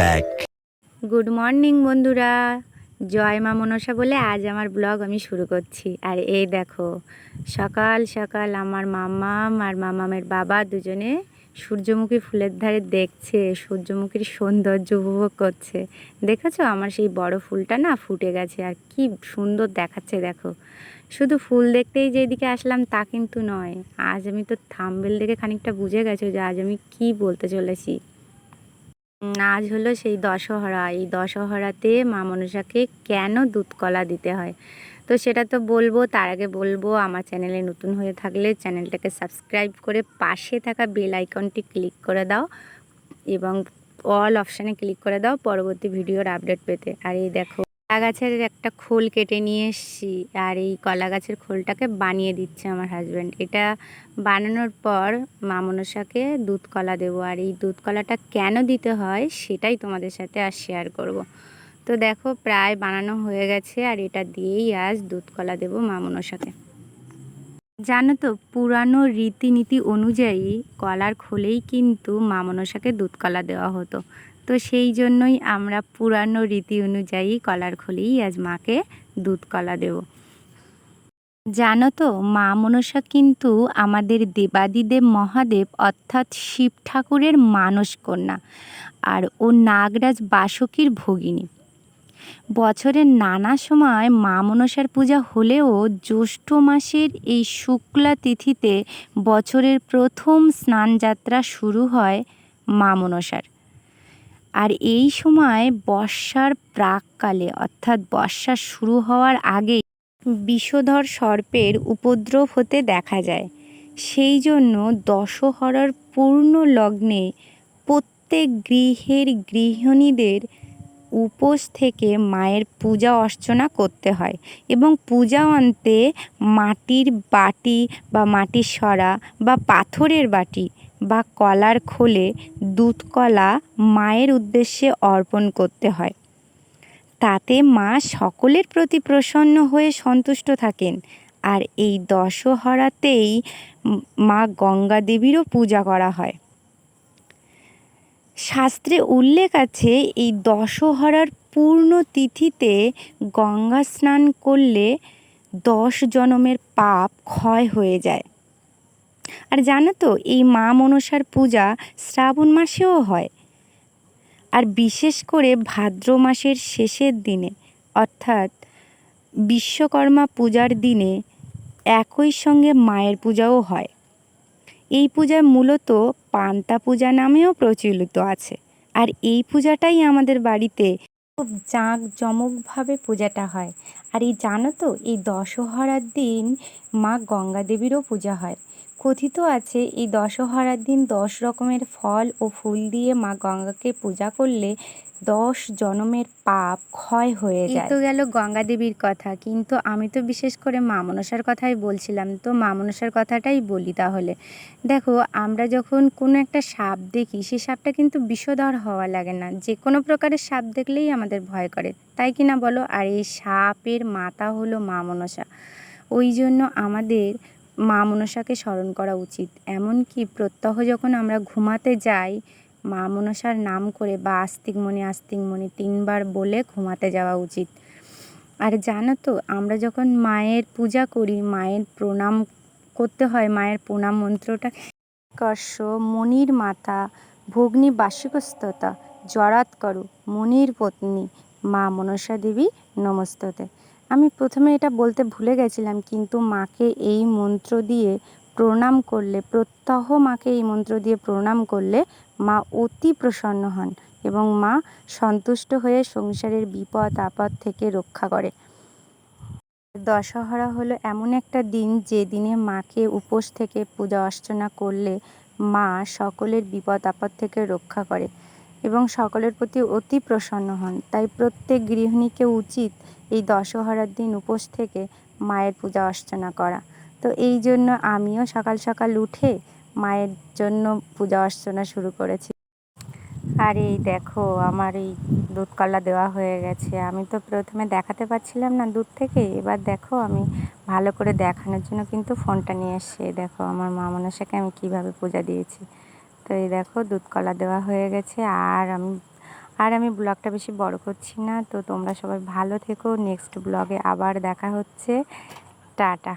back. Good morning বন্ধুরা। জয় মা মনসা বলে আজ আমার ব্লগ আমি শুরু করছি। আর এই দেখো, সকাল সকাল আমার মামাম আর মামামের বাবা দুজনে সূর্যমুখী ফুলের ধারে দেখছে, সূর্যমুখীর সৌন্দর্য উপভোগ করছে। দেখেছ? আমার সেই বড় ফুলটা না ফুটে গেছে আর কি সুন্দর দেখাচ্ছে, দেখো। শুধু ফুল দেখতেই যেদিকে আসলাম তা কিন্তু নয়, আজ আমি তো থাম্বেল দেখে খানিকটা বুঝে গেছো যে আজ আমি কি বলতে চলেছি। আজ হলো সেই দশহরা। এই দশহরাতে মা মনসাকে কেন দুধকলা দিতে হয়? তো সেটা তো বলব, তার আগে বলব, আমার চ্যানেলে নতুন হয়ে থাকলে চ্যানেলটাকে সাবস্ক্রাইব করে পাশে থাকা বেল আইকনটি ক্লিক করে দাও এবং অল অপশানে ক্লিক করে দাও পরবর্তী ভিডিওর আপডেট পেতে। আর এই দেখো গাছের একটা খোল কেটে নিয়ে এসছি আর এই কলা গাছের খোলটাকে বানিয়ে দিচ্ছে আমার হাজব্যান্ড এটা বানানোর পর মা মনসাকে দুধ কলা দেবো আর এই দুধ কলাটা কেন দিতে হয় সেটাই তোমাদের সাথে আর শেয়ার করব। তো দেখো প্রায় বানানো হয়ে গেছে আর এটা দিয়েই আজ দুধ কলা দেবো মা মনসাকে। জানো তো পুরানো রীতিনীতি অনুযায়ী কলার খোলেই কিন্তু মা মনসাকে দুধ কলা দেওয়া হতো। তো সেই জন্যই আমরা পুরানো রীতি অনুযায়ী কলার খোলেই আজ মাকে দুধ কলা দেবো। জানো তো, মা মনসা কিন্তু আমাদের দেবাদিদেব মহাদেব অর্থাৎ শিব ঠাকুরের মানস কন্যা আর ও নাগরাজ বাসকির ভগিনী। বছরের নানা সময় মা মনসার পূজা হলেও জ্যৈষ্ঠ মাসের এই শুক্লা তিথিতে বছরের প্রথম স্নানযাত্রা শুরু হয় মা মনসার। আর এই সময় বর্ষার প্রাককালে, অর্থাৎ বর্ষা শুরু হওয়ার আগে বিষধর সর্পের উপদ্রব হতে দেখা যায়। সেই জন্য দশহরার পূর্ণ লগ্নে প্রত্যেক গৃহের গৃহিণীদের উপোস থেকে মায়ের পূজা অর্চনা করতে হয় এবং পূজা অন্তে মাটির বাটি বা মাটির সরা বা পাথরের বাটি বা কলার খোলে দুধ কলা মায়ের উদ্দেশ্যে অর্পণ করতে হয়। তাতে মা সকলের প্রতি প্রসন্ন হয়ে সন্তুষ্ট থাকেন। আর এই দশহরাতেই মা গঙ্গা দেবীরও পূজা করা হয়। শাস্ত্রে উল্লেখ আছে, এই দশহরার পূর্ণ তিথিতে গঙ্গা স্নান করলে দশ জনমের পাপ ক্ষয় হয়ে যায়। আর জানো তো, এই মা মনসার পূজা শ্রাবণ মাসেও হয়। আর বিশেষ করে ভাদ্র মাসের শেষের দিনে, অর্থাৎ বিশ্বকর্মা পূজার দিনে একই সঙ্গে মায়ের পূজাও হয়। এই পূজা মূলত পান্তা পূজা নামেও প্রচলিত আছে। আর এই পূজাটাই আমাদের বাড়িতে খুব জাঁকজমকভাবে পূজাটা হয়। আর এই জানো তো, এই দশহরার দিন মা গঙ্গা দেবীরও পূজা হয়। কথিত আছে এই দশহরার দিন দশ রকমের ফল ও ফুল দিয়ে মা গঙ্গাকে পূজা করলে দশ জনমের পাপ ক্ষয় হয়ে যায় তো গেল গঙ্গা দেবীর কথা। কিন্তু আমি তো বিশেষ করে মা মনসার কথাই বলছিলাম। তো মা মনসার কথাটাই বলি তাহলে। দেখো আমরা যখন কোনো একটা সাপ দেখি সেই সাপটা কিন্তু বিষধর হওয়া লাগে না। যে কোনো প্রকারের সাপ দেখলেই আমাদের ভয় করে। তাই কি না বলো? আর এই সাপের মাথা হলো মা মনসা। ওই জন্য আমাদের মা মনসাকে স্মরণ করা উচিত। এমনকি প্রত্যহ যখন আমরা ঘুমাতে যাই, মা মনসার নাম করে বা আস্তিকমণি আস্তিকমণি তিনবার বলে ঘুমাতে যাওয়া উচিত। আর জানো তো, আমরা যখন মায়ের পূজা করি, মায়ের প্রণাম করতে হয়, মায়ের প্রণাম মন্ত্রটা কর্ষ মনির মাতা, ভগ্নী বার্ষিকস্ততা জরাত করু মনির পত্নী, মা মনসা দেবী নমস্ততে। আমি প্রথমে এটা বলতে ভুলে গেছিলাম, কিন্তু মাকে এই মন্ত্র দিয়ে প্রণাম করলে, প্রত্যহ মাকে এই মন্ত্র দিয়ে প্রণাম করলে মা অতি প্রসন্ন হন এবং মা সন্তুষ্ট হয়ে সংসারের বিপদ, আপদ থেকে রক্ষা করে। দশহরা হলো এমন একটা দিন যে দিনে মাকে উপোস থেকে পূজা অর্চনা করলে মা সকলের বিপদ, আপদ থেকে রক্ষা করে এবং সকলের প্রতি অতি প্রসন্ন হন। তাই প্রত্যেক গৃহিণীকে উচিত এই দশহরার দিন উপোস থেকে মায়ের পূজা অর্চনা করা। তো এই জন্য আমিও সকাল সকাল উঠে মায়ের জন্য পূজা অর্চনা শুরু করেছি। আর এই দেখো, আমার এই দুধ কলা দেওয়া হয়ে গেছে। আমি তো প্রথমে দেখাতে পারছিলাম না দূর থেকে। এবার দেখো, আমি ভালো করে দেখানোর জন্য কিন্তু ফোনটা নিয়ে এসে দেখো, আমার মা মনসাকে আমি কীভাবে পূজা দিয়েছি। তো এই দেখো দুধ কলা দেওয়া হয়ে গেছে। আর আমি আর আমি ব্লগটা বেশি বড় করছি না, তো তোমরা সবাই ভালো থেকো। নেক্সট ব্লগে আবার দেখা হচ্ছে। টাটা।